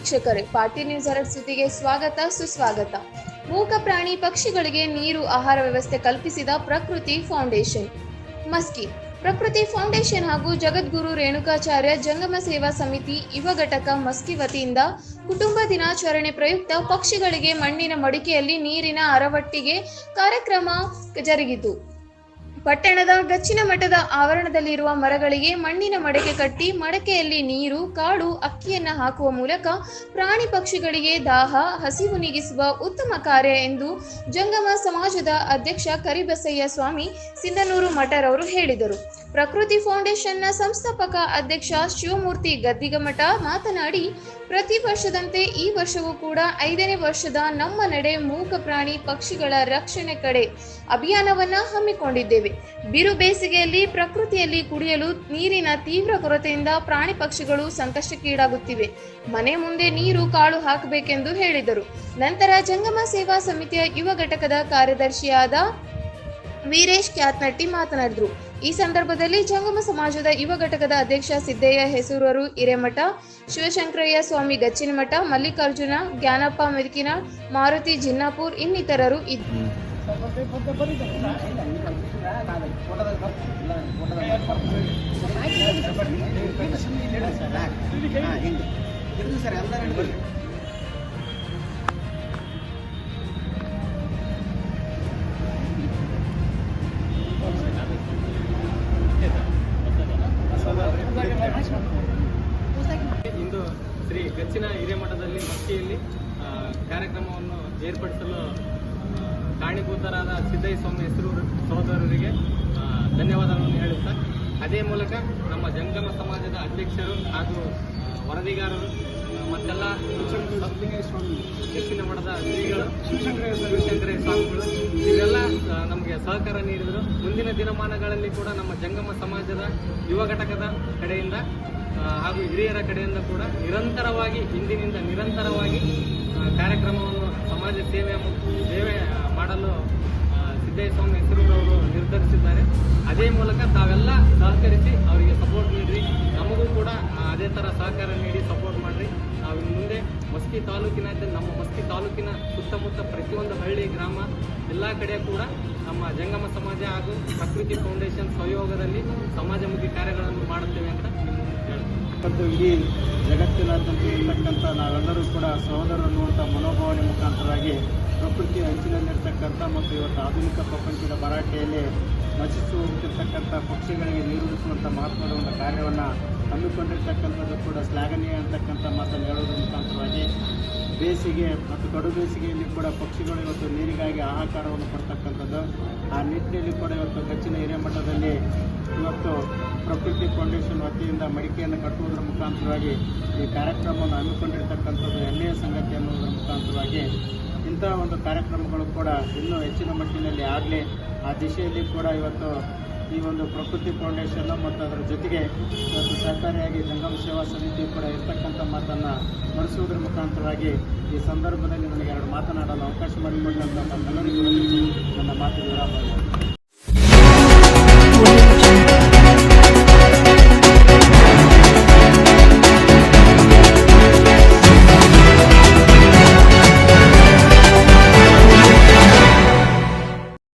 ವೀಕ್ಷಕರೇ ಪಾಟಿ ನ್ಯೂಸ್ ಸುದ್ದಿಗೆ ಸ್ವಾಗತ, ಸುಸ್ವಾಗತ. ಮೂಕ ಪ್ರಾಣಿ ಪಕ್ಷಿಗಳಿಗೆ ನೀರು, ಆಹಾರ ವ್ಯವಸ್ಥೆ ಕಲ್ಪಿಸಿದ ಪ್ರಕೃತಿ ಫೌಂಡೇಶನ್. ಮಸ್ಕಿ, ಪ್ರಕೃತಿ ಫೌಂಡೇಶನ್ ಹಾಗೂ ಜಗದ್ಗುರು ರೇಣುಕಾಚಾರ್ಯ ಜಂಗಮ ಸೇವಾ ಸಮಿತಿ ಯುವ ಘಟಕ ಮಸ್ಕಿ ವತಿಯಿಂದ ಕುಟುಂಬ ದಿನಾಚರಣೆ ಪ್ರಯುಕ್ತ ಪಕ್ಷಿಗಳಿಗೆ ಮಣ್ಣಿನ ಮಡಿಕೆಯಲ್ಲಿ ನೀರಿನ ಅರವಟ್ಟಿಗೆ ಕಾರ್ಯಕ್ರಮ ಜರುಗಿತು. ಪಟ್ಟಣದ ಗಚ್ಚಿನ ಮಠದ ಆವರಣದಲ್ಲಿರುವ ಮರಗಳಿಗೆ ಮಣ್ಣಿನ ಮಡಕೆ ಕಟ್ಟಿ ಮಡಕೆಯಲ್ಲಿ ನೀರು ಕಾಳು ಅಕ್ಕಿಯನ್ನ ಹಾಕುವ ಮೂಲಕ ಪ್ರಾಣಿ ಪಕ್ಷಿಗಳಿಗೆ ದಾಹ, ಹಸಿವು ನೀಗಿಸುವ ಉತ್ತಮ ಕಾರ್ಯ ಎಂದು ಜಂಗಮ ಸಮಾಜದ ಅಧ್ಯಕ್ಷ ಕರಿಬಸಯ್ಯ ಸ್ವಾಮಿ ಸಿಂಧನೂರು ಮಠರವರು ಹೇಳಿದರು. ಪ್ರಕೃತಿ ಫೌಂಡೇಶನ್ನ ಸಂಸ್ಥಾಪಕ ಅಧ್ಯಕ್ಷ ಶಿವಮೂರ್ತಿ ಗದ್ದಿಗಮಠ ಮಾತನಾಡಿ, ಪ್ರತಿ ವರ್ಷದಂತೆ ಈ ವರ್ಷವೂ ಕೂಡ ಐದನೇ ವರ್ಷದ ನಮ್ಮ ನಡೆ ಮೂಕ ಪ್ರಾಣಿ ಪಕ್ಷಿಗಳ ರಕ್ಷಣೆ ಕಡೆ ಅಭಿಯಾನವನ್ನ ಹಮ್ಮಿಕೊಂಡಿದ್ದೇವೆ. ಬಿರು ಬೇಸಿಗೆಯಲ್ಲಿ, ಪ್ರಕೃತಿಯಲ್ಲಿ ಕುಡಿಯಲು ನೀರಿನ ತೀವ್ರ ಕೊರತೆಯಿಂದ ಪ್ರಾಣಿ ಪಕ್ಷಿಗಳು ಸಂಕಷ್ಟಕ್ಕೀಡಾಗುತ್ತಿವೆ ಮನೆ ಮುಂದೆ ನೀರು ಕಾಳು ಹಾಕಬೇಕೆಂದು ಹೇಳಿದರು. ನಂತರ ಜಂಗಮ ಸೇವಾ ಸಮಿತಿಯ ಯುವ ಘಟಕದ ಕಾರ್ಯದರ್ಶಿಯಾದ ವೀರೇಶ್ ಕ್ಯಾತ್ನಟ್ಟಿ ಮಾತನಾಡಿದರು. ಈ ಸಂದರ್ಭದಲ್ಲಿ ಜಂಗಮ ಸಮಾಜದ ಯುವ ಘಟಕದ ಅಧ್ಯಕ್ಷ ಸಿದ್ದಯ್ಯ ಹೆಸೂರರು, ಹಿರೇಮಠ, ಶಿವಶಂಕರಯ್ಯ ಸ್ವಾಮಿ ಗಚ್ಚಿನಮಠ, ಮಲ್ಲಿಕಾರ್ಜುನ, ಜ್ಞಾನಪ್ಪ ಮೆದಿಕಿನ ಮಾರುತಿ ಜಿನ್ನಾಪುರ್ ಇನ್ನಿತರರು ಇದ್ದರು ಸರ್ ಇಂದು ಶ್ರೀ ಗಚ್ಚಿನ ಹಿರೇಮಠದಲ್ಲಿ ಮಠದಲ್ಲಿ ಆ, ಕಾರ್ಯಕ್ರಮವನ್ನು ಏರ್ಪಡಿಸಲು ಕಾರಣೀಭೂತರಾದ ಸಿದ್ದಯ್ಯ ಸ್ವಾಮಿ ಹೆಸರು ಸಹೋದರರಿಗೆ ಧನ್ಯವಾದಗಳನ್ನು ಹೇಳುತ್ತಾ ಅದೇ ಮೂಲಕ ನಮ್ಮ ಜಂಗಮ ಸಮಾಜದ ಅಧ್ಯಕ್ಷರು ಹಾಗೂ ವರದಿಗಾರರು ಮತ್ತೆಲ್ಲ ಹೆಚ್ಚಿನ ಮಠದ ಶ್ರೀಗಳು ಶಿವಶಂಕರ ಸ್ವಾಮಿಗಳು ಇವೆಲ್ಲ ನಮಗೆ ಸಹಕಾರ ನೀಡಿದರು. ಮುಂದಿನ ದಿನಮಾನಗಳಲ್ಲಿ ಕೂಡ ನಮ್ಮ ಜಂಗಮ ಸಮಾಜದ ಯುವ ಘಟಕದ ಕಡೆಯಿಂದ ಹಾಗೂ ಹಿರಿಯರ ಕಡೆಯಿಂದ ಕೂಡ ನಿರಂತರವಾಗಿ ಹಿಂದಿನಿಂದ ನಿರಂತರವಾಗಿ ಕಾರ್ಯಕ್ರಮವನ್ನು ಸಮಾಜ ಸೇವೆ ಸ್ವಾಮಿ ಹೆಸರೂರವರು ನಿರ್ಧರಿಸಿದ್ದಾರೆ. ಅದೇ ಮೂಲಕ ತಾವೆಲ್ಲ ಸಹಕರಿಸಿ ಅವರಿಗೆ ಸಪೋರ್ಟ್ ನೀಡ್ರಿ. ನಮಗೂ ಕೂಡ ಅದೇ ಥರ ಸಹಕಾರ ನೀಡಿ ಸಪೋರ್ಟ್ ಮಾಡಿರಿ. ನಾವು ಮುಂದೆ ಮಸ್ಕಿ ತಾಲೂಕಿನ, ನಮ್ಮ ಮಸ್ಕಿ ತಾಲೂಕಿನ ಸುತ್ತಮುತ್ತ ಪ್ರತಿಯೊಂದು ಹಳ್ಳಿ, ಗ್ರಾಮ, ಎಲ್ಲ ಕಡೆ ಕೂಡ ನಮ್ಮ ಜಂಗಮ ಸಮಾಜ ಹಾಗೂ ಪ್ರಕೃತಿ ಫೌಂಡೇಶನ್ ಸಹಯೋಗದಲ್ಲಿ ಸಮಾಜಮುಖಿ ಕಾರ್ಯಗಳನ್ನು ಮಾಡುತ್ತೇವೆ ಅಂತ ಮತ್ತು ಇಡೀ ಜಗತ್ತಿನಾದ್ಯಂತ ಇರತಕ್ಕಂಥ ನಾವೆಲ್ಲರೂ ಕೂಡ ಸಹೋದರರು ಅನ್ನುವಂಥ ಮನೋಭಾವನೆ ಮುಖಾಂತರವಾಗಿ ಪ್ರಕೃತಿಯ ಹಂಚಿನಲ್ಲಿರ್ತಕ್ಕಂಥ ಮತ್ತು ಇವತ್ತು ಆಧುನಿಕ ಪ್ರಪಂಚದ ಭರಾಟೆಯಲ್ಲಿ ನಶಿಸಿ ಪಕ್ಷಿಗಳಿಗೆ ನೀರುಣಿಸುವಂಥ ಮಹತ್ವದ ಒಂದು ಕಾರ್ಯವನ್ನು ಹಮ್ಮಿಕೊಂಡಿರ್ತಕ್ಕಂಥದ್ದು ಕೂಡ ಶ್ಲಾಘನೀಯ ಅಂತಕ್ಕಂಥ ಮಾತನ್ನು ಹೇಳೋದ್ರ ಮುಖಾಂತರವಾಗಿ ಬೇಸಿಗೆ ಮತ್ತು ಕಡು ಬೇಸಿಗೆಯಲ್ಲಿ ಕೂಡ ಪಕ್ಷಿಗಳು ಇವತ್ತು ನೀರಿಗಾಗಿ ಆಹಾಕಾರವನ್ನು ಕೊಡ್ತಕ್ಕಂಥದ್ದು. ಆ ನಿಟ್ಟಿನಲ್ಲಿ ಕೂಡ ಇವತ್ತು ಹೆಚ್ಚಿನ ಹಿರಿಯ ಮಟ್ಟದಲ್ಲಿ ಇವತ್ತು ಪ್ರಕೃತಿ ಫೌಂಡೇಶನ್ ವತಿಯಿಂದ ಮಡಿಕೆಯನ್ನು ಕಟ್ಟುವುದರ ಮುಖಾಂತರವಾಗಿ ಈ ಕಾರ್ಯಕ್ರಮವನ್ನು ಹಮ್ಮಿಕೊಂಡಿರ್ತಕ್ಕಂಥದ್ದು ಹೆಮ್ಮೆಯ ಸಂಗತಿ ಅನ್ನೋದರ ಮುಖಾಂತರವಾಗಿ ಇಂಥ ಒಂದು ಕಾರ್ಯಕ್ರಮಗಳು ಕೂಡ ಇನ್ನೂ ಹೆಚ್ಚಿನ ಮಟ್ಟಿನಲ್ಲಿ ಆಗಲಿ. ಆ ದಿಶೆಯಲ್ಲಿ ಕೂಡ ಇವತ್ತು ಈ ಒಂದು ಪ್ರಕೃತಿ ಫೌಂಡೇಶನ್ ಮತ್ತು ಅದರ ಜೊತೆಗೆ ಇವತ್ತು ಸಹಕಾರಿಯಾಗಿ ಜಂಗಮ ಸೇವಾ ಸಮಿತಿ ಕೂಡ ಇರ್ತಕ್ಕಂಥ ಮಾತನ್ನು ನಡೆಸುವುದರ ಮುಖಾಂತರವಾಗಿ ಈ ಸಂದರ್ಭದಲ್ಲಿ ನನಗೆ ಎರಡು ಮಾತನಾಡಲು ಅವಕಾಶ ಮಾಡಿಕೊಂಡಂಥ ನನ್ನ ಮಾತು ವಿರಾಮ